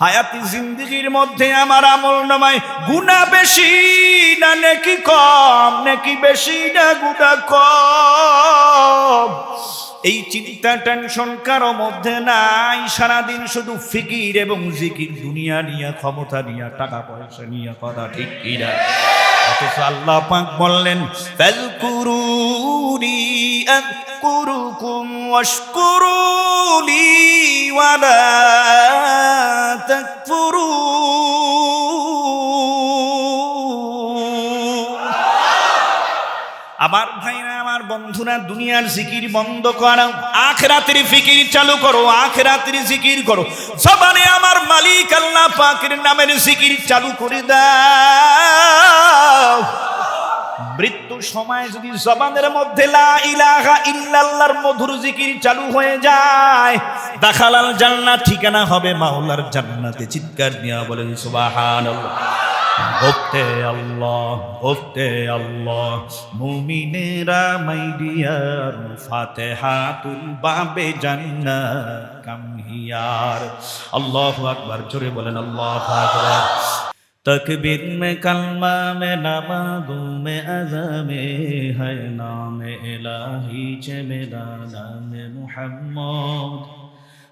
হায়াতি জিন্দগির মধ্যে আমার আমল নামায় গুণা বেশি না নাকি কম, নাকি বেশি না গুণা কম। এই চিন্তা, টেনশন কারও মধ্যে নাই। সারাদিন শুধু ফিকির এবং জিকির। দুনিয়া নিয়ে, ক্ষমতা নিয়ে, টাকা পয়সা নিয়ে কথা ঠিক কিনা? অথচ আল্লাহ পাক বললেন ফালকুরুনি আযকুরুকুম ওয়াশকুরুলি ওয়ালা তাকফুরুন। বন্ধুরা, দুনিয়ার জিকির বন্ধ করো। আখরাতের ফিকির চালু করো, আখরাতের জিকির করো। জবানে আমার মালিক আল্লাহ পাকের নামের জিকির চালু করে দাও। মৃত্যুর সময় যদি জবানের মধ্যে লা ইলাহা ইল্লাল্লাহর মধুর জিকির চালু হয়ে যায়, দাখালাল জান্নাত ঠিকানা হবে মাওলার জান্নাতে। চিৎকার দিয়া বলেন, সুবহানাল্লাহ। ভক্তে আল্লাহ ভক্তে আল্লাহ মুমিনেরা মাই ডিয়ার ফাতেহাতুল বাবে জান্না কামহিয়ার আল্লাহু আকবার জোরে বলেন আল্লাহু আকবার تکبیر میں کلمہ میں نمازوں میں عزم ہے نام الہی چھ میرا نام محمد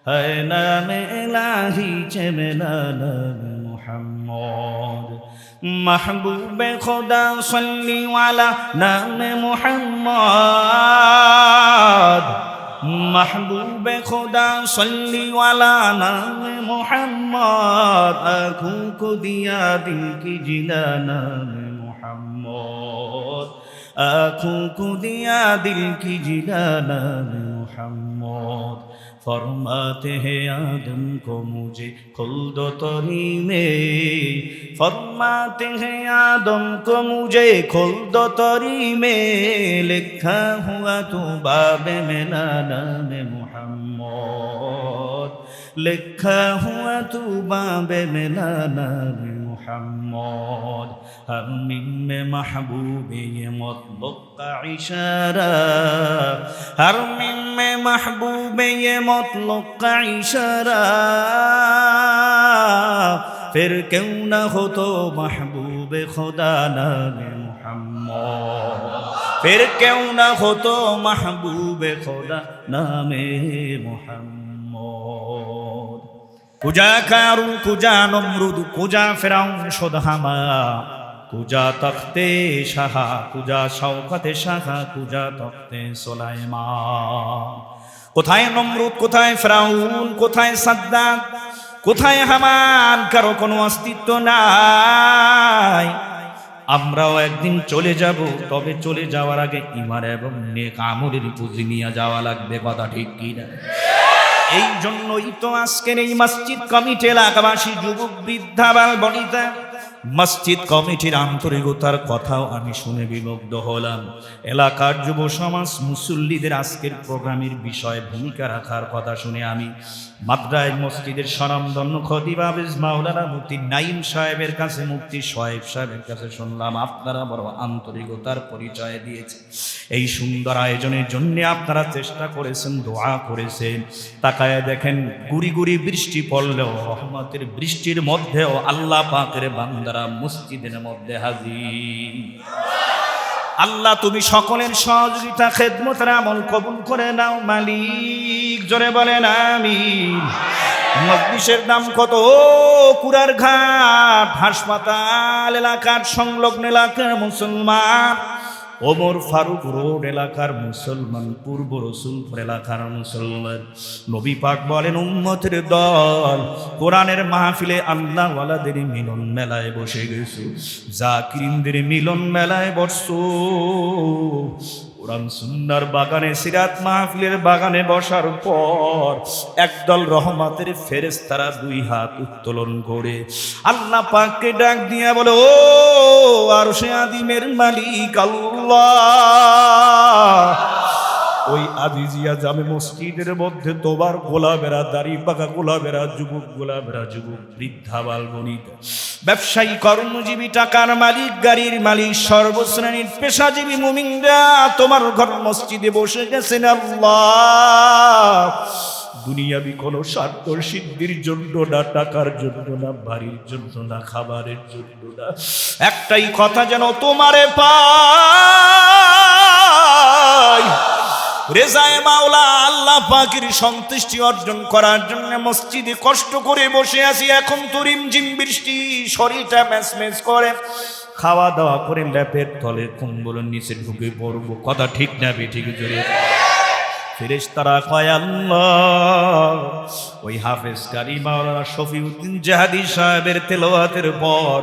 ہے نام الہی چھ میرا نام محمد محبوب خدا صلی والا نام محمد محبوب خدا صلی والا نام محمد آنکھوں کو دیا دل کی جلا نام محمد آنکھوں کو دیا دل کی جلا نام محمد फरमाते हैं आदम को मुझे खुल्द तरी में फरमाते हैं आदम को मुझे खुल्द तरी में लिखा हुआ तो बाबे में नाम मोहम्मद लिखा हुआ तू बाबे में नाम मोहम्मद محمد هم میں محبوب یہ مطلب کا اشارہ ہر میں محبوب یہ مطلب کا اشارہ پھر کیوں نہ ہو تو محبوب خدا نام محمد پھر کیوں نہ ہو تو محبوب خدا نام محمد কুজা কারু, কুজা নমরুদ, কুজা ফেরাউন সোদহামা, কুজা তখতে সাহা, কুজা শওকতে সাহা, কুজা তখতে সোলাইমা। কোথায় নমরুদ, কোথায় ফেরাউন, কোথায় সাদ্দাত কোথায় হামান, কারও কোনো অস্তিত্ব নাই। আমরাও একদিন চলে যাব, তবে চলে যাওয়ার আগে ইমান এবং নেক আমলের পুঁজি নিয়ে যাওয়া লাগবে, কথা ঠিক কি না এই জন্যই তো আজকের এই মসজিদ কমিটি এলাকাবাসী, যুবক বৃদ্ধা বাল বনিতা মসজিদ কমিটির আন্তরিকতার কথাও আমি শুনে বিমুগ্ধ হলাম। এলাকার যুব সমাজ, মুসল্লিদের আজকের প্রোগ্রামের বিষয়ে ভূমিকা রাখার কথা শুনে আমি মাদ্রায় মসজিদের সরমদন্য খদিবাবিজ মাওলানা মুফতি নাইম সাহেবের কাছে মুক্তি সোহেব সাহেবের কাছে শুনলাম, আপনারা বড় আন্তরিকতার পরিচয় দিয়েছে এই সুন্দর আয়োজনের জন্য আপনারা চেষ্টা করেছেন, দোয়া করেছেন। তাকায় দেখেন, গুড়ি গুড়ি বৃষ্টি পড়লেও, রহমতের বৃষ্টির মধ্যেও আল্লাহ পাকের বান্দারা মসজিদের মধ্যে হাজির। আল্লাহ, তুমি সকলের সহযোগিতা, খেদমতের আমল কবুল করে নাও, মালিক। জোরে বলেন আমি মজলিসের দাম কত? কুরার ঘাট হাসপাতাল এলাকার সংলগ্ন এলাকার মুসলমান। ওমর ফারুক রোড এলাকার মুসলমান, পূর্ব রসুলপুর এলাকার মুসলমান। নবী পাক বলেন, উম্মতের দল কোরআনের মাহফিলে আল্লাহওয়ালাদের মিলন মেলায় বসে গেছে। জাকিরিনদের মিলন মেলায় বসছো। কোরআন সুন্নার বাগানে, সিরাত মাহফিলের বাগানে বসার পর একদল রহমাতের ফেরেস তারা দুই হাত উত্তোলন করে আল্লাহ পাককে ডাক দিয়া বলে, ও আর সে আদিমের মালিক আল্লাহ ওই আজিজিয়া জামে মসজিদের মধ্যে তোমার গোলাবেরা দাড়ি পাকা গোলাবেরা যুবক গোলাবেরা যুবক, বৃদ্ধা বালবনিত ব্যবসায়ী, কর্মজীবী, টাকার মালিক, গাড়ির মালিক, সর্বশ্রেণীর পেশাজীবী মুমিনরা, তোমার ঘর মসজিদে বসে গেছেন আল্লাহ। দুনিয়াবি কোনো স্বার্থ সিদ্ধির জন্য না, টাকার জন্য না, বাড়ির জন্য না, খাবারের জন্য না। একটাই কথা যেন তোমারে পাই। রেজায় মাওলা, আল্লাহ পাকির সন্তুষ্টি অর্জন করার জন্য মসজিদে কষ্ট করে বসে আছি। এখন তো রিমঝিম বৃষ্টি, শরীরটা ম্যাচ ম্যাচ করে। খাওয়া দাওয়া করে ল্যাপের তলে কুম্বলের নিচে ঢুকে পড়ব। কথা ঠিক না ঠিক জোরে। ফেরেশ তারা কয় ওই হাফেজ কারি মাওলানা শফিউদ্দিন জাহাদি সাহেবের তেলাওয়াতের পর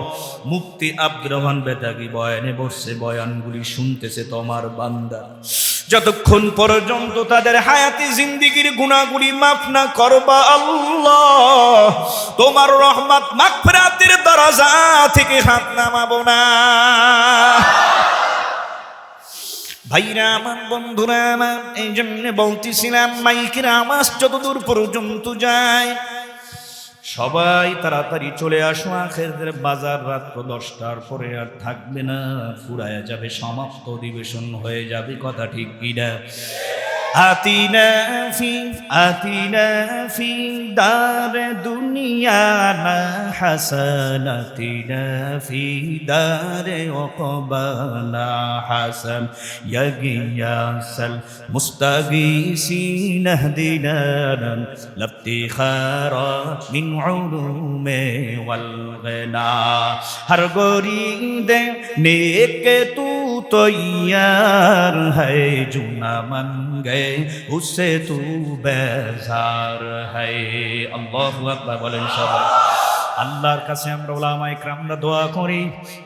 মুফতি আব্দুর রহমান বেতাগি বয়ানে বসছে, বয়ানগুলি শুনতেছে তোমার বান্দা। যতক্ষণ পর্যন্ত তাদের হায়াতি জিন্দিগির গুণাগুলি মাফ না করবা আল্লাহ, তোমার রহমত মাগফিরাতের দরজা থেকে হাত নামাবো না। ভাইরা, আমার বন্ধুরা, আমার এই জন্য বলতেছিলাম, মাইকের আওয়াজ যতদূর পর্যন্ত যায় সবাই তাড়াতাড়ি চলে আসো আখেরদের বাজার রাত্র দশটার পরে আর থাকবে না। ফুরায়া যাবে, সমাপ্ত অধিবেশন হয়ে যাবে, কথা ঠিক কিনা آتنا في آتنا في دار دنيانا حسنتنا في دار عقبانا حسن يا غياث المستغيثين اهدنا لابتخارا من علوم والغنى هر غريب نیک تو तैयार है जूना मन गए उससे तू बेजार है अल्लाह अकबर बोले इंशाल्लाह আল্লাহর কাছে আমরা ওলামা ইকরামরা দোয়া করি,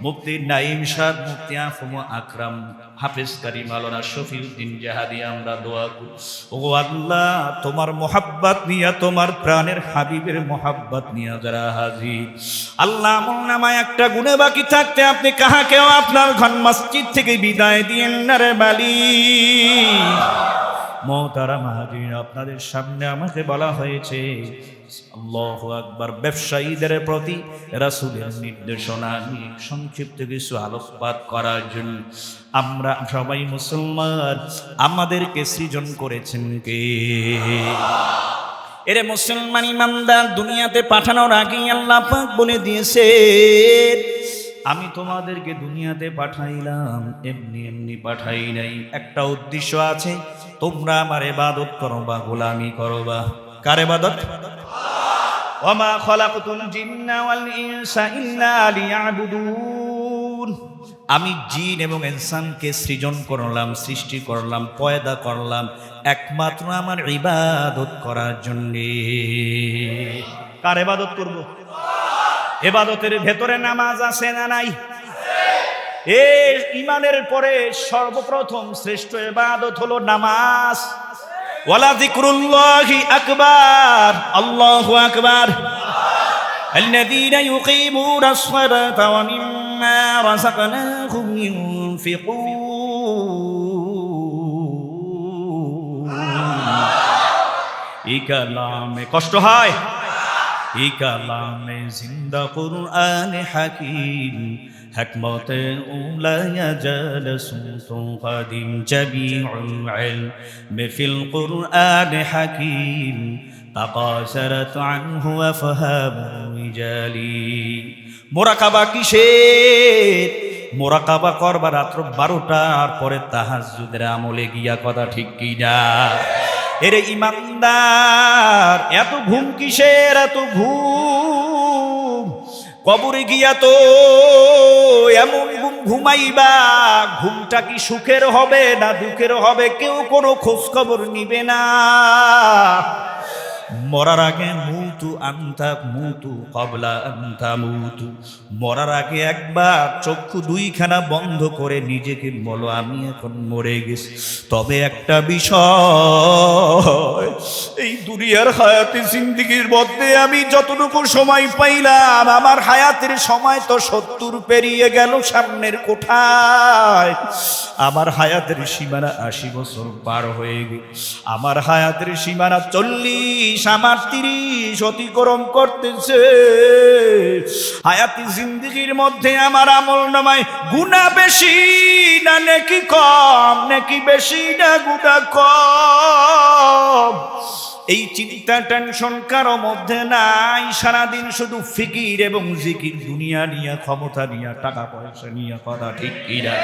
মুফতি নাইম সাদ মুফতি আফম আকরাম, হাফিজ কারিম আলোনা শফিউদ্দিন জাহাদি আমরা দোয়া করি। ও আল্লাহ, তোমার মোহাব্বত নিয়া, তোমার প্রাণের হাবিবের মোহাব্বত নিয়া যারা হাজি আল্লাহ, আমল নামায় একটা গুণে বাকি থাকতে আপনি কাহাকেও আপনার ঘন মসজিদ থেকে বিদায় দিয়েন না রে বালি। মহতারা মাহাজিন, আপনাদের সামনে আমাকে বলা হয়েছে, আল্লাহ আকবার, ব্যবসায়ীদের প্রতি রাসুলের নির্দেশনা নিয়ে সংক্ষিপ্ত কিছু আলোকপাত করার জন্য। আমরা সবাই মুসলমান, আমাদেরকে সৃজন করেছেন কে? এরে মুসলমান ইমানদার, দুনিয়াতে পাঠানোর আগেই আল্লাহ পাক বলে দিয়েছে আমি তোমাদেরকে দুনিয়াতে পাঠাইলাম, এমনি এমনি পাঠাই নাই। একটা উদ্দেশ্য আছে তোমরা আমার এবাদত করো বা গোলামি করো বা কার এবাদত ওমা খলাকুতুল জিন্না ওয়াল ইনসা ইল্লা লিয়াবুদুন। আমি জিন এবং ইনসানকে সৃজন করলাম সৃষ্টি করলাম পয়দা করলাম একমাত্র আমার ইবাদত করার জন্যে। কার ইবাদত করব? এবাদতের ভেতরে নামাজ আছে না নাই? এ ইমানের পরে সর্বপ্রথম শ্রেষ্ঠ এবাদত হলো নামাজ ওয়ালা যিকরুল্লাহি আকবার আল্লাহু আকবার الذين يقيمون الصلاة ومما رزقناهم ينفقون এই কালামে কষ্ট হয় এই কালামে জিন্দা কুরআন হাকিম حكمة أولى جلس قديم جميع العلم في القرآن حكيم تقاصرت عنه وفهم رجالي মোরাকাবা কিসের মোরাকাবা করবার রাত্র বারোটার পরে তাহাজুদের আমলে গিয়া কথা ঠিক কি না এরে ইমানদার এত ঘুম কিসের এত ঘুম কবরে গিয়া তো এমন ঘুম ঘুমাইবা, ঘুমটা কি সুখের হবে না দুঃখের হবে কেউ কোনো খোঁজ খবর নিবে না। মরার আগে আন্তা মুতু, কবলা আন্তা মুতু। মরার আগে একবার চক্ষু দুইখানা বন্ধ করে নিজেকে বলো, আমি এখন মরে গেছি। তবে একটা বিষয়, এই দুনিয়ার হায়াতে জিন্দিগির আমি যতটুকু সময় পাইলাম, আমার হায়াতের সময় তো সত্তর পেরিয়ে গেল সামনের কোঠায়। আমার হায়াতের সীমানা আশি বছর পার হয়ে গেল আমার হায়াতের সীমানা চল্লিশ, আমার তিরিশ অতিক্রম করতেছে। হায়াতি জিন্দিগির মধ্যে আমার আমল নামায় গুণা বেশি না নাকি কম, নাকি বেশি না গুণা কম। এই চিন্তা, টেনশন কারও মধ্যে নাই। সারাদিন শুধু ফিকির এবং জিকির। দুনিয়া নিয়ে, ক্ষমতা নিয়ে, টাকা পয়সা নিয়ে, কথা ঠিক কিনা?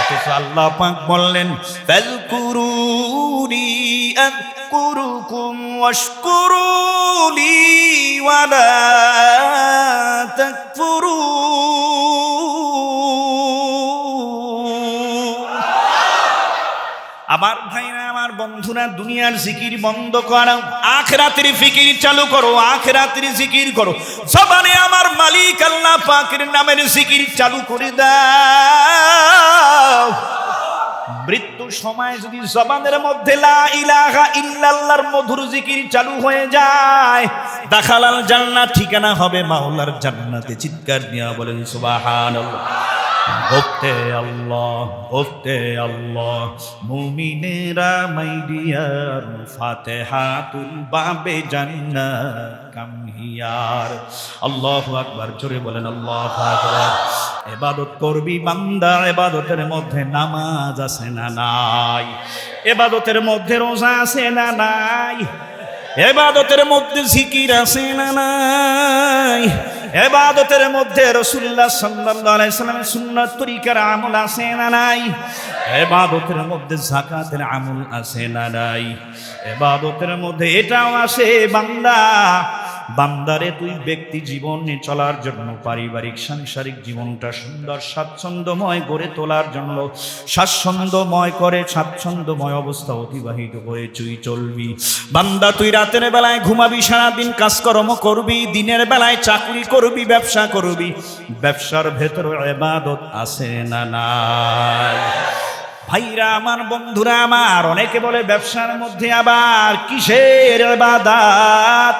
অথচ আল্লাহ পাক বললেন ফালকুরুনি আযকুরুকুম ওয়াশকুরুলি ওয়ালা তাকফুরুন। আমার দুনিয়ার জিকির বন্ধ করো, আখরাতের ফিকির চালু করো আখ আখরাতের জিকির করো। সবানে আমার মালিক আল্লাহ পাকের নামের জিকির চালু করে দাও। মৃত্যু সময় যদি জবানের মধ্যে লা ইলাহা ইল্লাল্লাহর মধুর জিকির চালু হয়ে যায়, দাখালাল জান্নাত ঠিকানা হবে মাওলার জান্নাতে। চিৎকার দিয়া বলেন, সুবহানাল্লাহ। ভক্তে আল্লাহ ভক্তে আল্লাহ। মুমিনেরা মাইডিয়ার ফাতেহাতুল বাবে জান্নাত কামহিয়ার আল্লাহু আকবার, জোরে বলেন, আল্লাহু আকবার। এবাদত করবি বান্দা, এবাদতের মধ্যে নামাজ আছে না নাই? এবাদতের মধ্যে রোজা আছে না নাই? এবাদতের মধ্যে জিকির আছে না নাই? এবাদতের মধ্যে রসুল্লাহ সাল্লামের সুন্নাত তরিকার আমল আছে না নাই? এবাদতের মধ্যে যাকাতের আমল আছে না নাই? এবাদতের মধ্যে এটাও আসে বান্দা বান্দারে তুই ব্যক্তি জীবনে চলার জন্য, পারিবারিক, সাংসারিক জীবনটা সুন্দর, স্বাচ্ছন্দ্যময় গড়ে তোলার জন্য, স্বাচ্ছন্দ্যময় করে, স্বাচ্ছন্দ্যময় অবস্থা অতিবাহিত করে তুই চলবি। বান্দা, তুই রাতের বেলায় ঘুমাবি, সারাদিন কাজকর্ম করবি, দিনের বেলায় চাকরি করবি, ব্যবসা করবি। ব্যবসার ভেতর এবাদত আছে না নাই? ভাইরা আমার, বন্ধুরা আমার, অনেকে বলে ব্যবসার মধ্যে আবার কিসের এবাদাত?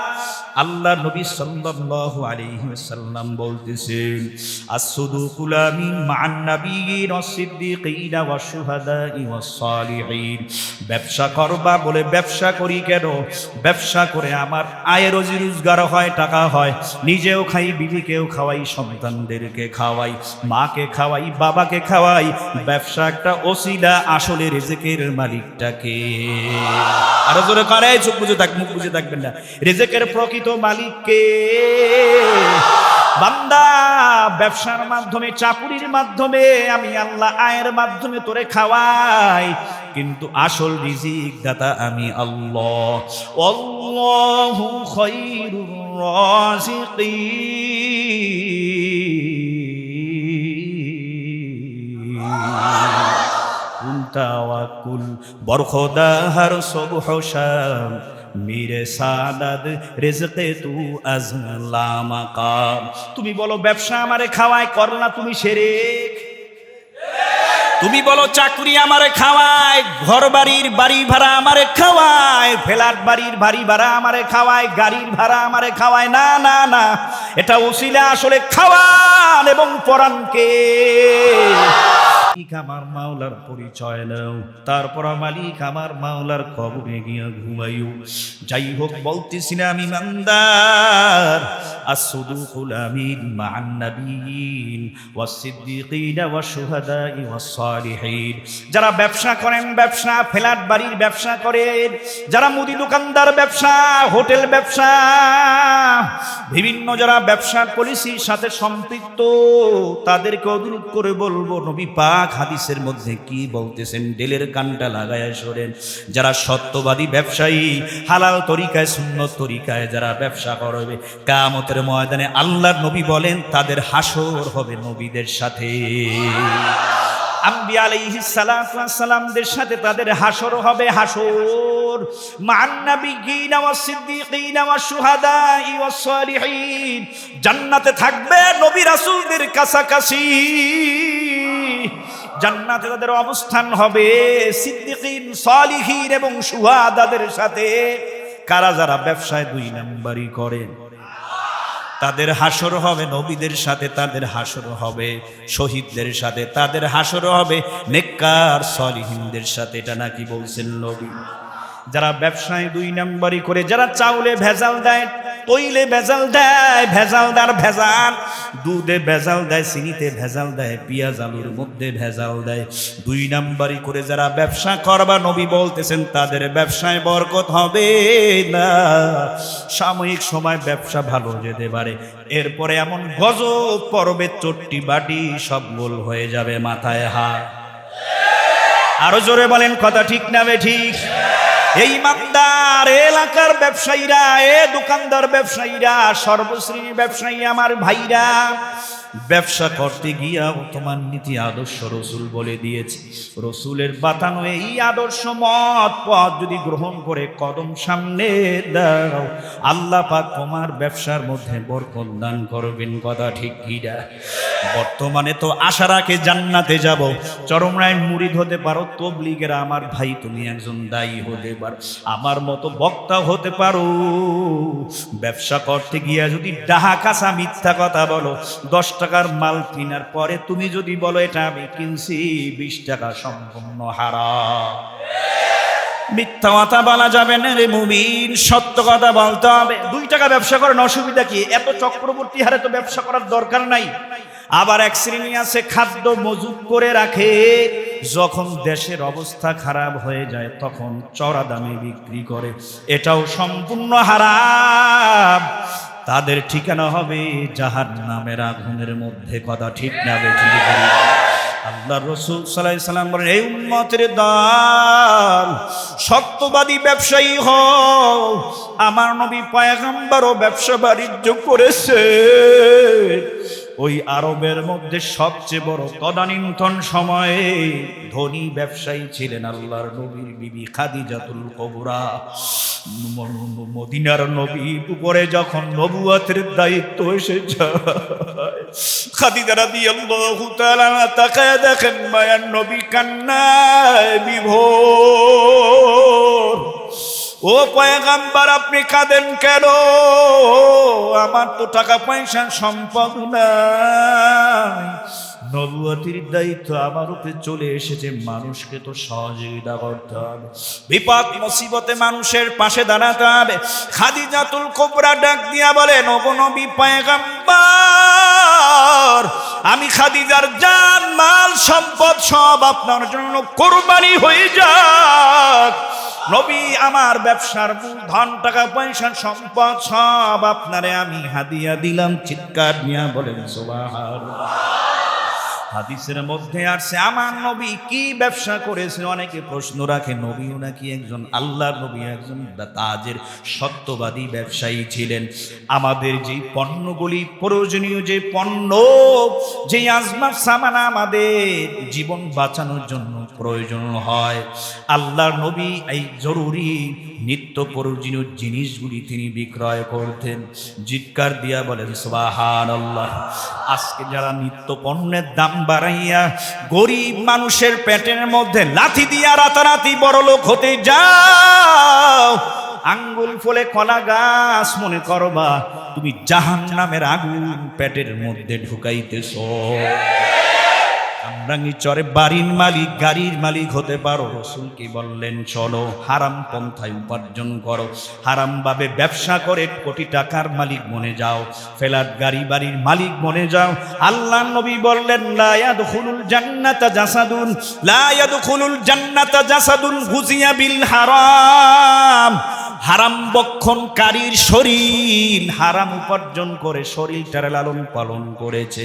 আল্লাহ নবী সাল্লাল্লাহু আলাইহি ওয়াসাল্লাম বলতেছেন আসুদুকুল আমিন মান নাবিয়িন ওয়াস-সিদ্দিকিন ওয়াশ-শুহাদাই ওয়াস-সালিহিন। ব্যবসা করবা? বলে, ব্যবসা করি কেন? ব্যবসা করে আমার আয় রোজি রোজগার হয়, টাকা হয়। নিজেও খাই, বিবিকেও খাওয়াই, সন্তানদেরকে খাওয়াই, মাকে খাওয়াই, বাবাকে খাওয়াই। ব্যবসা একটা ওসিলা, আসলে রেজেকের মালিকটাকে। আরও জোরে করে চোখ বুঝে থাক, মুখ বুঝে থাকবেন না। রেজেকের প্রকৃত মালিককে। বান্দা, ব্যবসার মাধ্যমে, চাকুরির মাধ্যমে আমি আল্লাহ আয়ের মাধ্যমে তোরে খাওয়াই। কিন্তু আসল রিজিক দাতা আমি আল্লাহ। আল্লাহু খায়রুর রাজিকিন। তাওয়াক্কুল বরখদা হর সুবহ শাম। মিরে সাদাদ রেজকে তু আজলা মাকাম। তুমি বলো, ব্যবসা আমারে খাওয়ায়, কর না তুমি সেরে তুমি বলো, চাকরি আমারে খাওয়ায় ঘর বাড়ির বাড়ি ভাড়া আমারে খাওয়ায়, ফ্ল্যাট বাড়ির বাড়ি ভাড়া আমারে খাওয়ায়, গাড়ির ভাড়া আমারে খাওয়ায়। না না না, এটা ওসিলা আসলে খাওয়ান এবং পরানকে। মালিক আমার মাওলার পরিচয় নাও। তারপর মালিক আমার মাওলার কবরে গিয়া ঘুমাইও। যাই হোক বলতেছি না আমি মান্দার আসুদুকুল আমিন মান নাবিয়িন ওয়াস-সিদ্দিকিন ওয়াশ-শুহাদাই যারা ব্যবসা করেন, ব্যবসা, ফ্ল্যাট বাড়ির ব্যবসা করেন, যারা মুদি দোকানদার ব্যবসা, হোটেল ব্যবসা, বিভিন্ন যারা ব্যবসার পলিসির সাথে সম্পৃক্ত, তাদেরকে অনুরোধ করে বলব, নবী পাক হাদিসের মধ্যে কি বলতেছেন? ডেলের কানটা লাগায় সরেন যারা সত্যবাদী ব্যবসায়ী, হালাল তরিকায়, সুন্নত তরিকায় যারা ব্যবসা করবে কামতের ময়দানে আল্লাহর নবী বলেন, তাদের হাসর হবে নবীদের সাথে। আম্বি সালামদের সাথে তাদের হাসর হবে হাসর। জান্নাতে থাকবে নবী রাসূলদের কাছাকাছি। জান্নাতে তাদের অবস্থান হবে। সিদ্দিকিন, সালিহিন এবং সুহাদাদের সাথে। কারা যারা ব্যবসায় দুই নাম্বারই করেন তাদের হাসর হবে, নবীদের সাথে তাদের হাসর হবে। শহীদদের সাথে তাদের হাসর হবে। নেককার, সলিহিনদের সাথে, এটা নাকি বলছেন নবী? যারা ব্যবসায় দুই নাম্বারই করে, যারা চাউলে ভেজাল দেয় তৈলে ভেজাল দেয় ভেজালদার ভেজাল। দুধে ভেজাল দেয়, চিনিতে ভেজাল দেয়, পেঁয়াজ আলুর মধ্যে ভেজাল দেয়। দুই নাম্বারি করে যারা ব্যবসা করবা, নবী বলতেছেন, তাদের ব্যবসায় বরকত হবে না। সাময়িক সময় ব্যবসা ভালো যেতে পারে। এরপরে এমন গজব পর্বের চট্টি বাটি, সব গোল হয়ে যাবে মাথায় হাত। আরও জোরে বলেন, কথা ঠিক না বে ঠিক? এই ইমানদার এলাকার ব্যবসায়ীরা এ দোকানদার ব্যবসায়ীরা সর্বশ্রেণীর ব্যবসায়ী আমার ভাইরা ব্যবসা করতে গিয়া তোমার নীতি আদর্শ রসুল বলে দিয়েছে। রসুলের বাতানো এই আদর্শ মত পথ যদি গ্রহণ করে কদম সামনে দাও, আল্লাহ পাক তোমার ব্যবসার মধ্যে বরকত দান করবেন, কথা ঠিক কিরা বর্তমানে তো আশা রাখে জান্নাতে যাব। চরমরায় মুরিদ হতে পারো, তবলিগেরা আমার ভাই, তুমি একজন দায়ী হতে পারো, আমার মতো বক্তা হতে পারো। ব্যবসা করতে গিয়া যদি ডাহা কাঁচা মিথ্যা কথা বলো দশ টাকার মাল কেনার পরে তুমি যদি বলো, এটা আমি কিনছি, বিশ টাকা সম্পূর্ণ হারা মিথ্যা কথা বলা যাবে না রে মুমিন, সত্য কথা বলতে হবে। দুই টাকা ব্যবসা করেন অসুবিধা কি? এত চক্রবর্তী হারে তো ব্যবসা করার দরকার নাই। আবার এক শ্রেণি আছে, খাদ্য মজুত করে রাখে। যখন দেশের অবস্থা খারাপ হয়ে যায়, তখন চড়া দামে বিক্রি করে। এটাও সম্পূর্ণ হারাম। তাদের ঠিকানা হবে জাহার নামের আগুনের মধ্যে, কথা ঠিক না বেঠিক আল্লাহ রসুল সাল্লাহ সাল্লাম বলেন, এই উন্মতের দান সত্যবাদী ব্যবসায়ী হও। আমার নবী পায়গাম্বারও ব্যবসা বাণিজ্য করেছে। ওই আরবের মধ্যে সবচেয়ে বড় তদানীন্তন সময়ে ধনী ব্যবসায়ী ছিলেন আল্লাহর নবীর বিবি খাদিজাতুল কবুরা। মদিনার নবী উপরে যখন নবুয়াতের দায়িত্ব এসে যায় খাদিজা রাদিয়াল্লাহু তাআলা তাকায় দেখেন মায়ার নবী কান্নায় বিভোর। ও পয়গাম্বার, আপনি কাঁদেন কেন? আমার তো টাকা পয়সা সম্পদ নাই। নবুয়াতির দায়িত্ব আমার উপরে চলে এসেছে, মানুষকে তো সহযোগিতা করতে হবে। বিপদ মুসিবতে মানুষের পাশে দাঁড়াতে হবে। খাদিজাতুল কোবরা ডাক দিয়া বলেন, ওগো নবী পয়গাম্বার আমি খাদিজার জান, মাল, সম্পদ সব আপনার জন্য কোরবানি হয়ে যাক। নবী, আমার ব্যবসার ধন, টাকা, পয়সা, সম্পদ সব আপনারে আমি হাদিয়া দিলাম, চিৎকার নিয়া বলেন, সুবহানাল্লাহ। হাদিসের মধ্যে আসছে আমার নবী কি ব্যবসা করেছে? অনেকে প্রশ্ন রাখে, নবীও নাকি একজন আল্লাহ নবী, একজন তাজের সত্যবাদী ব্যবসায়ী ছিলেন। আমাদের যে পণ্যগুলি প্রয়োজনীয়, যে পণ্য, যে আজমার সামান আমাদের জীবন বাঁচানোর জন্য প্রয়োজন হয়। আল্লাহর নবী এই জরুরি, নিত্য প্রয়োজনীয় জিনিসগুলি তিনি বিক্রয় করতেন। জিৎকার দিয়া বলেন সোবাহান আল্লাহ আজকে যারা নিত্য পণ্যের দাম বাড়াইয়া গরিব মানুষের পেটের মধ্যে লাথি দিয়া রাতারাতি বড় লোক হতে যাও। আঙ্গুল ফলে কলা গাছ মনে করবা, তুমি জাহান নামের আগুন পেটের মধ্যে ঢুকাইতেছ। কামরাঙ্গি চরে, বাড়ির মালিক, গাড়ির মালিক হতে পারো। রসুল কি বললেন, চলো হারাম পন্থায় উপার্জন করো। হারাম ভাবে ব্যবসা করে কোটি টাকার মালিক মনে যাও। ফেলার গাড়ি বাড়ির মালিক মনে যাও। আল্লাহ নবী বললেন, লা ইয়াদখুলুল জান্নাতা জাসাদুন, লা ইয়াদখুলুল জান্নাতা জাসাদুন গুজিয়া বিল হারাম। হারাম বক্ষণকারীর শরীর, হারাম উপার্জন করে শরীরটারে লালন পালন করেছে।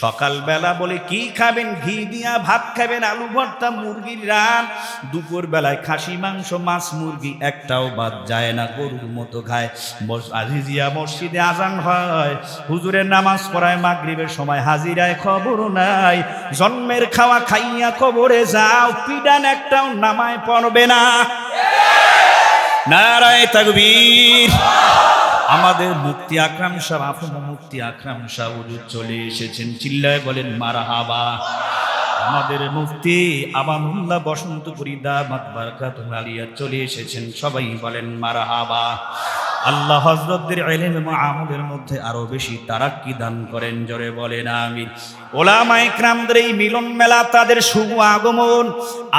সকালবেলা বলে, কি খাবেন? ঘি দিয়া ভাত খাবেন আলু ভর্তা, মুরগির রান। দুপুর বেলায় খাসি, মাংস, মাছ, মুরগি একটাও বাদ যায় না, গরুর মতো খায়। বস- আজিজিয়া মসজিদে আজান হয়। হুজুরের নামাজ পড়ায়, মাগরিবের সময় হাজিরায় খবর নাই। জন্মের খাওয়া খাইয়া কবরে যাও, পিডান একটাও নামায় পড়বে না। নারায় তাকবীর। আমাদের মুক্তি আকরাম সাহ আপন মুক্তি আকরাম হুজুর চলে এসেছেন। চিল্লায় বলেন, মারহাবা। আমাদের মুফতি আমানুল্লাহ বসন্তপুরী দামাত বারকাতুল আলিয়া চলে এসেছেন। সবাই বলেন, মারহাবা। আল্লাহ হজরতদের এলেম এবং মধ্যে আরও বেশি তারাক্কি দান করেন, জোরে বলেন আমি ওলামা ইকরামদের এই মিলন মেলা তাদের শুভ আগমন।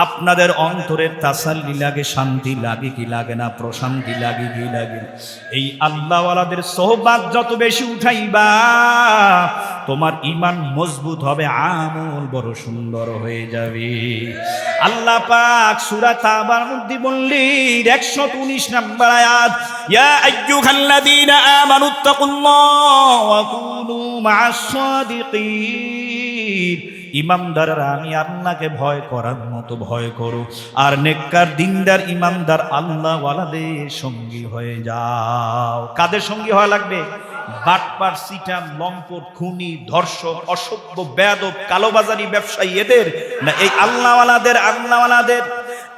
আপনাদের অন্তরের তাসাল্লি লাগে, শান্তি লাগে কি লাগে না, প্রশান্তি লাগে কি লাগে এই আল্লাহওয়ালাদের সোহবাদ যত বেশি উঠাইবা তোমার ইমান মজবুত হবে, আমল বড় সুন্দর হয়ে যাবে। আল্লাহ পাক সূরা তাবার মধ্যে বললেন 119 নম্বর আয়াত, ইয়া আইয়ুহাল্লাযীনা আমানুত্তাকুল্লাহ ওয়া কুনু মা'আস সাদিকিন। ইমামদাররা আমি আল্লাহকে ভয় করার মতো ভয় করো, আর নেককার, দিনদার ইমামদার আল্লাহ ওয়ালাদের সঙ্গী হয়ে যাও। কাদের সঙ্গী হওয়া লাগবে? বাটপার সিটার লম্পট খুনি, ধর্ষক, অসভ্য, বেয়াদব, কালোবাজারি ব্যবসায়ী এদের না এই আল্লাহওয়ালাদের আল্লাহওয়ালাদের?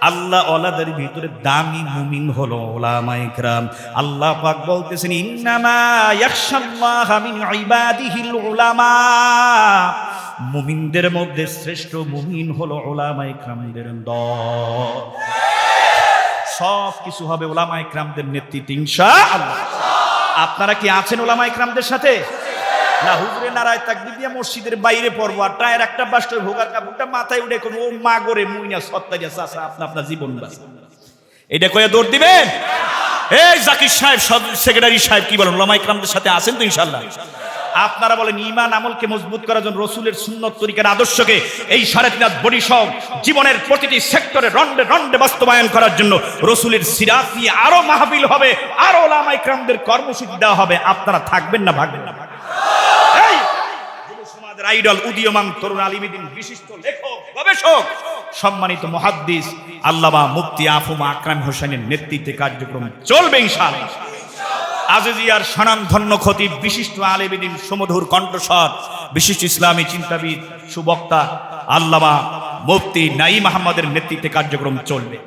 আল্লাহ ওলাদের ভিতরে দামি মুমিন হলো ওলামা ইকরাম। আল্লাহ পাক বলতেছেন, ইন্নামা ইয়াখশাল্লাহ মিন ইবাদিহিল উলামা। মুমিনদের মধ্যে শ্রেষ্ঠ মুমিন হলো ওলামা ইকরামদের দল। সব কিছু হবে ওলামা ইকরামদের নেতৃত্বে, ইনশাআল্লাহ। আপনারা কি আছেন ওলামা ইকরামদের সাথে? না, হুজুরে নারায় তাকবির দিয়া মসজিদের বাইরে পড়ব আর টায়ের একটা বাস্টর ভোগার কাপড়টা মাথায় উঠে কোনো ও মা গরে মুইনা সত্তারিয়া চাষা আপনা আপনার জীবন বাঁচি। এটা কয়ে দৌড় দিবেন? এই জাকির সাহেব সেক্রেটারি সাহেব কি বলেন? ওলামা ইকরামদের সাথে আছেন তো ইনশাল্লাহ আপনারা বলেন ইমান আমলকে মজবুত করার জন্য রসুলের সুন্নত তরিকার আদর্শকে এই সাড়ে তিন হাত জীবনের প্রতিটি সেক্টরে রন্ডে রন্ডে বাস্তবায়ন করার জন্য রসুলের সিরাত নিয়ে আরও মাহবিল হবে, আরও ওলামা ইকরামদের কর্মসূচি দেওয়া হবে। আপনারা থাকবেন না, ভাগবেন না। এই সমাজের উদীয়মান বিশিষ্ট লেখক, গবেষক, সম্মানিত আল্লামা মুফতি আফুমা আকরাম হোসেনের নেতৃত্বে কার্যক্রম চলবে ইনশাআল্লাহ। আজিজিয়ার স্বনামধন্য খতিব বিশিষ্ট আলেবিদিন সুমধুর কণ্ঠস্বর, বিশিষ্ট ইসলামী চিন্তাবিদ, সুবক্তা, আল্লামা মুফতি নাইম আহমদের নেতৃত্বে কার্যক্রম চলবে।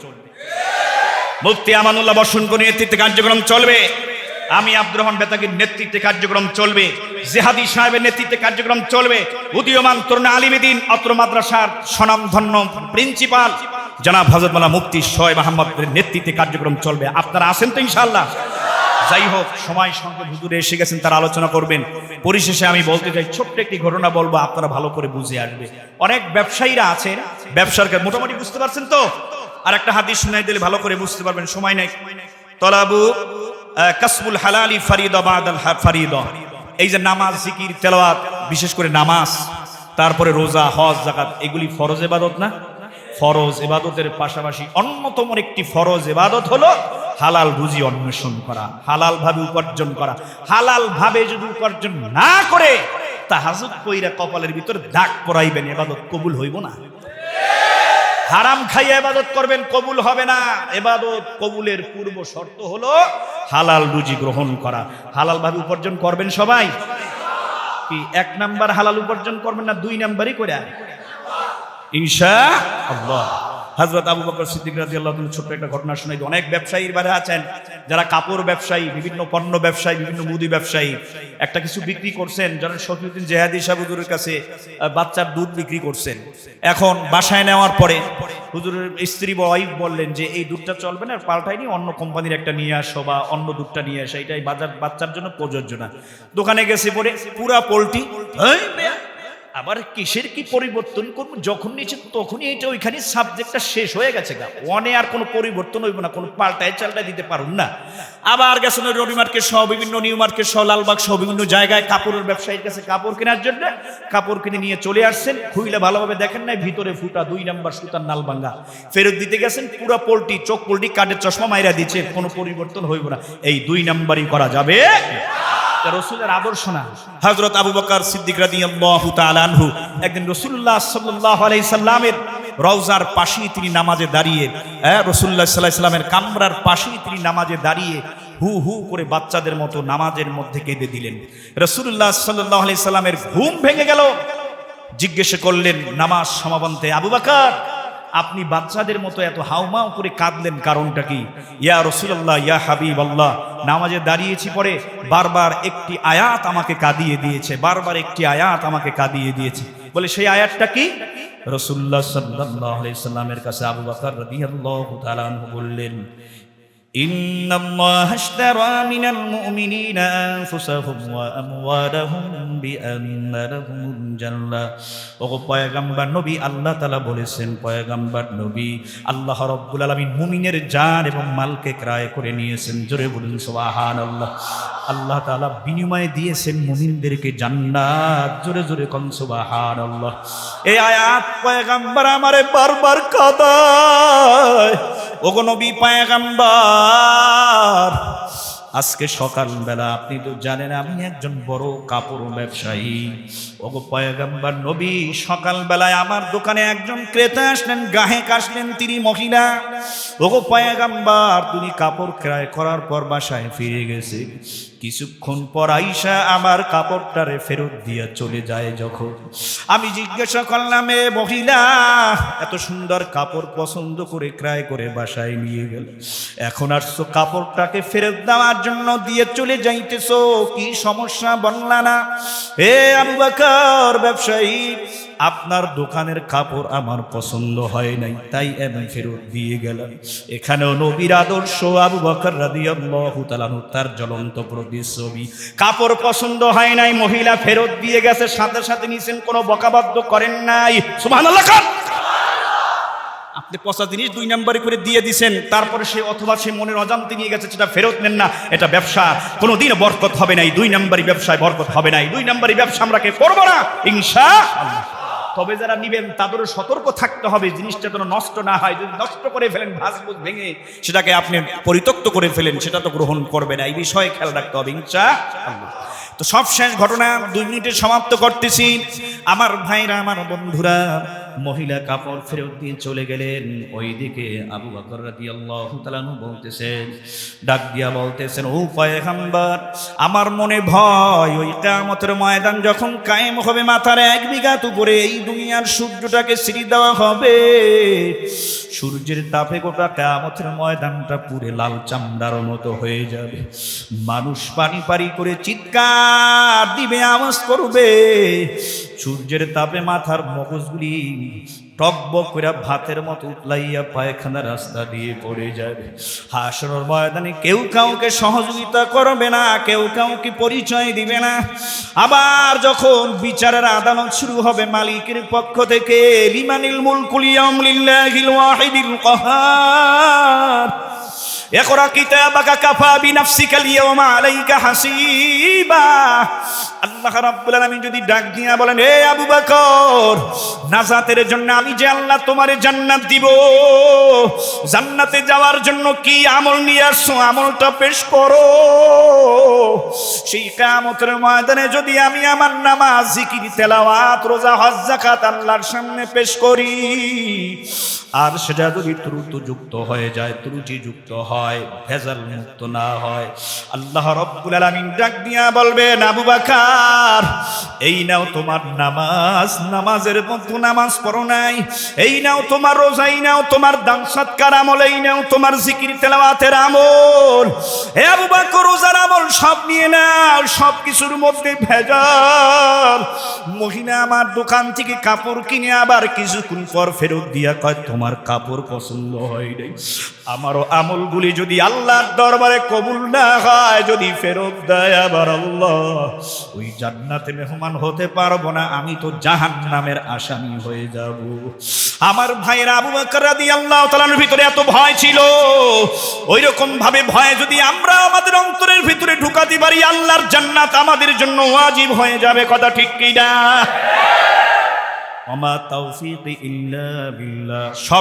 মুফতি আমানুল্লাহ বসুনকর নেতৃত্বে কার্যক্রম চলবে। আমি আব্দুর রহমান বেতাগির নেতৃত্বে কার্যক্রম চলবে। জেহাদি সাহেবের নেতৃত্বে কার্যক্রম চলবে। উদীয়মান তরুণ আলিমিদিন, অত্র মাদ্রাসার স্বনামধন্য প্রিন্সিপাল, জনাব হজরতমালা মুফতি শোয়েব আহমদের নেতৃত্বে কার্যক্রম চলবে। আপনারা আসেন তো ইনশাআল্লাহ? যাই হোক সময় সঙ্গে হুজুরে এসে গেছেন তারা আলোচনা করবেন। পরিশেষে আমি বলতে চাই ছোট্ট একটি ঘটনা বলব আপনারা ভালো করে বুঝে আসবে। অনেক ব্যবসায়ীরা আছেন ব্যবসার কাজ মোটামুটি বুঝতে পারছেন তো? আর একটা হাদিস শুনাই দিলে ভালো করে বুঝতে পারবেন সময় নাই। তলাবু আহ, কাসমুল হালালি ফারিদ ফারিদ। এই যে নামাজ জিকির তেলাওয়াত বিশেষ করে নামাজ তারপরে রোজা হজ জাকাত এগুলি ফরজ এবাদত না? ফরজ এবাদতের পাশাপাশি অন্যতম একটি ফরজ এবাদত হলো হালাল রুজি অন্বেষণ করা হালাল ভাবে উপার্জন করা হালাল ভাবে যদি উপার্জন না করে, তা হাজুক কইরা কপালের ভিতর দাগ পরাইবেন, এবাদত কবুল হইব না। হারাম খাইয়ে এবাদত করবেন, কবুল হবে না। এবাদত কবুলের পূর্ব শর্ত হলো হালাল রুজি গ্রহণ করা। হালাল ভাবে উপার্জন করবেন সবাই? কি এক নাম্বার হালাল উপার্জন করবেন না দুই নাম্বারই করে ইনশা আল্লাহ। হজরত আবু বকর সিদ্দিক রাজি আল্লাহ ছোট্ট একটা ঘটনা শোনাই। অনেক ব্যবসায়ীর বারে আছেন, যারা কাপড় ব্যবসায়ী, বিভিন্ন পণ্য ব্যবসায়ী, বিভিন্ন মুদি ব্যবসায়ী, একটা কিছু বিক্রি করছেন। যারা শফিউদ্দিন জেহাদি সাহেব হুজুরের কাছে বাচ্চার দুধ বিক্রি করছেন। এখন বাসায় নেওয়ার পরে হুজুরের স্ত্রী ওয়াইফ বললেন যে, এই দুধটা চলবে না পাল্টাইনি অন্য কোম্পানির একটা নিয়ে আসো বা অন্য দুধটা নিয়ে আসো। এটাই বাজার, বাচ্চার জন্য প্রযোজ্য না। দোকানে গেছে পরে পুরা পোলট্রি আবার কিসের কি পরিবর্তন করব? যখন নিয়েছে তখনই এটা ওইখানে সাবজেক্টটা শেষ হয়ে গেছে গা। অনে আর কোনো পরিবর্তন হইব না, কোনো পাল্টায় চাল্টায় দিতে পারুন না। আবার গেছেন রবি মার্কেট সহ বিভিন্ন নিউ মার্কেট সহ, লালবাগ সহ বিভিন্ন জায়গায় কাপড়ের ব্যবসায়ীর কাছে কাপড় কেনার জন্য কাপড় কিনে নিয়ে চলে আসছেন। খুইলে ভালোভাবে দেখেন নাই, ভিতরে ফুটা দুই নাম্বার সুতার নালবাঙ্গা ফেরত দিতে গেছেন, পুরা পোল্ট্রি, চোখ পোল্ট্রি কাঠের চশমা মাইরা দিচ্ছে, কোনো পরিবর্তন হইব না। এই দুই নাম্বারই করা যাবে। এটা রসুলের একদিন রসুল্লাহ রওজার তিনি নামাজে দাঁড়িয়ে হ্যাঁ রসুল্লাহ কামরার পাশেই তিনি নামাজে দাঁড়িয়ে হু হু করে বাচ্চাদের মতো নামাজের মধ্যে কেঁদে দিলেন। রসুল্লাহ সাল্লাহ সাল্লামের ঘুম ভেঙে গেল। জিজ্ঞেস করলেন, নামাজ সমাবন্তে আবু বাকার? আপনি বাচ্চাদের মতো এত হাউমাউ করে কাঁদলেন কারণটা কি? ইয়া রসুল্লাহ ইয়া হাবিব আল্লাহ নামাজে দাঁড়িয়েছি পরে বারবার একটি আয়াত আমাকে কাঁদিয়ে দিয়েছে, বারবার একটি আয়াত আমাকে কাঁদিয়ে দিয়েছে। বলে সেই আয়াতটা কি? রসুল্লাহ সাল্লাহ আলাইসাল্লামের কাছে আবু বাকর রদিয়াল্লাহ বললেন إن الله اشترى من المؤمنين أنفسهم وأموالهم بأن لهم الجنة ওগো পয়গাম্বার নবী আল্লাহ তালা বলেছেন পয়গাম্বার নবী আল্লাহ রব্বুল আলমিন মুমিনের জান এবং মালকে ক্রয় করে নিয়েছেন জোরে বলুন সোহান আল্লাহ আল্লাহ তাআলা বিনিময়ে দিয়েছেন মুমিনদেরকে জান্নাত জোরে জোরে কোন সুবহানাল্লাহ এই আয়াত পয়গাম্বর আমারে বারবার কাদায় ওগো নবী পয়গাম্বর আমার আজকে সকালবেলা, আপনি তো জানেন আমি একজন বড় কাপড় ব্যবসায়ী। ওগো পয়গাম্বার নবী, সকালবেলায় আমার দোকানে একজন ক্রেতা আসলেন গাহেক আসলেন, তিনি মহিলা। ওগো পয়গাম্বার তুমি কাপড় ক্রয় করার পর বাসায় ফিরে গেছে। কিছুক্ষণ পর আইসা আমার কাপড়টারে ফেরত দিয়ে চলে যায় যখন। আমি জিজ্ঞাসা করলাম, এ মহিলা, এত সুন্দর কাপড় পছন্দ করে ক্রয় করে বাসায় নিয়ে গেল। এখন আসছো কাপড়টাকে ফেরত দেওয়ার জন্য দিয়ে চলে যাইতেছো? কি সমস্যা? বললা না। এ আবু বাকর ব্যবসায়ী, আপনার দোকানের কাপড় আমার পছন্দ হয় নাই, তাই আমি ফেরত দিয়ে গেলাম। এখানেও নবীর আদর্শ আবু বকর রাদিয়াল্লাহু তাআলা তার জ্বলন্ত প্রতিচ্ছবি। কাপড় পছন্দ হয় নাই, মহিলা ফেরত দিয়ে গেছে, সাথে সাথে নিছেন, কোনো বকাবাদ্য করেন নাই। সুবহানাল্লাহ আপনি পচা জিনিস দুই নাম্বারে করে দিয়ে দিছেন, তারপরে সে অথবা সে মনের অজান্তে নিয়ে গেছে, সেটা ফেরত নেন না, এটা ব্যবসা। কোনো দিন বরকত হবে নাই, দুই নম্বরই ব্যবসায় বরকত হবে নাই, দুই নম্বরই ব্যবসা আমরা কে করব না আল্লাহ। তবে যারা নিবেন, তাদেরও সতর্ক থাকতে হবে, জিনিসটা যেন নষ্ট না হয়, যদি নষ্ট করে ফেলেন ভাসবুজ ভেঙে সেটাকে আপনি পরিত্যক্ত করে ফেলেন, সেটা তো গ্রহণ করবে না, এই বিষয়ে খেয়াল রাখতে হবে ইনশা তো সব শেষ ঘটনা, দুই মিনিটে সমাপ্ত করতেছি। আমার ভাইরা, আমার বন্ধুরা মহিলা কাপড় ফেরত দিয়ে চলে গেলেন। ওইদিকে আবু বকর রাদিয়াল্লাহু তাআলা বলতেছেন, ডাক দিয়া বলতেছেন, ও পয়গম্বর, আমার মনে ভয়, ওই কিয়ামতের ময়দান যখন কায়েম হবে, মাথার এক বিঘাত উপরে এই দুনিয়ার সূর্যটাকে সিঁড়ি দেওয়া হবে। সূর্যের তাপে গোটা কিয়ামতের ময়দানটা পুরে লাল চামড়ার মতো হয়ে যাবে। মানুষ পানি পারি করে চিৎকার দিবে, আওয়াজ করবে। সূর্যের তাপে মাথার মগজগুলি টকবক করে ভাতের মতো উতলাইয়া পায়খানা রাস্তা দিয়ে পড়ে যাবে। হাসনের ময়দানে কেউ কাউকে সহযোগিতা করবে না, কেউ কাউকে পরিচয় দিবে না। আবার যখন বিচারের আদালত শুরু হবে, মালিকের পক্ষ থেকে, লিমানিল মুলকুলিয়াম লিল্লাহিল ওয়াহিদিল কাহার اقرا كتابك كفى بنفسك اليوم عليك حسيبا আল্লাহ রাব্বুল আলামিন যদি ডাক দিয়া বলেন হে আবু বকর নাজাতের জন্য আমি যে আল্লাহ তোমারে জান্নাত দিব জান্নাতে যাওয়ার জন্য কি আমল নিয়ে আসছো আমলটা পেশ করো সেই কামতের ময়দানে যদি আমি আমার নামাজ জিকির তেলাওয়াত রোজা হজ যাকাত আল্লাহর সামনে পেশ করি আর সেটা যদি ত্রুটিযুক্ত হয়ে যায় ত্রুটিযুক্ত হয় ভেজাল মুক্ত না হয়। আল্লাহ রব্বুল আলামিন ডাক দিয়া বলবেন, আবু বাকার, এই নাও তোমার নামাজ, নামাজের মতো নামাজ পড়ো নাই। এই নাও তোমার রোজা, এই নাও তোমার দান সৎকার আমল, এই নাও তোমার জিকির, তেলাওয়াতের আমল। হে আবু বাকর, রোজার আমল সব নিয়ে নাও সব কিছুর মধ্যে ভেজাল। মহিলা আমার দোকান থেকে কাপড় কিনে আবার কিছুক্ষণ পর ফেরত দিয়া কয়, তোমার কাপড় পছন্দ হয় নাই। আমারও আমলগুলি যদি আল্লাহর দরবারে কবুল না হয়, যদি ফেরত দেয় আবার আল্লাহ, ওই জান্নাতে মেহমান হতে পারব না, আমি তো জাহান নামের আসামি হয়ে যাব। আমার ভাইয়ের আবু বকর রাদিয়াল্লাহু তাআলার ভিতরে এত ভয় ছিল। ওই রকম ভাবে ভয় যদি আমরা আমাদের অন্তরের ভিতরে ঢুকাতে পারি, আল্লাহর জান্নাত আমাদের জন্য ওয়াজিব হয়ে যাবে, কথা ঠিক কি না ইল্লা বিল্লাহ। সব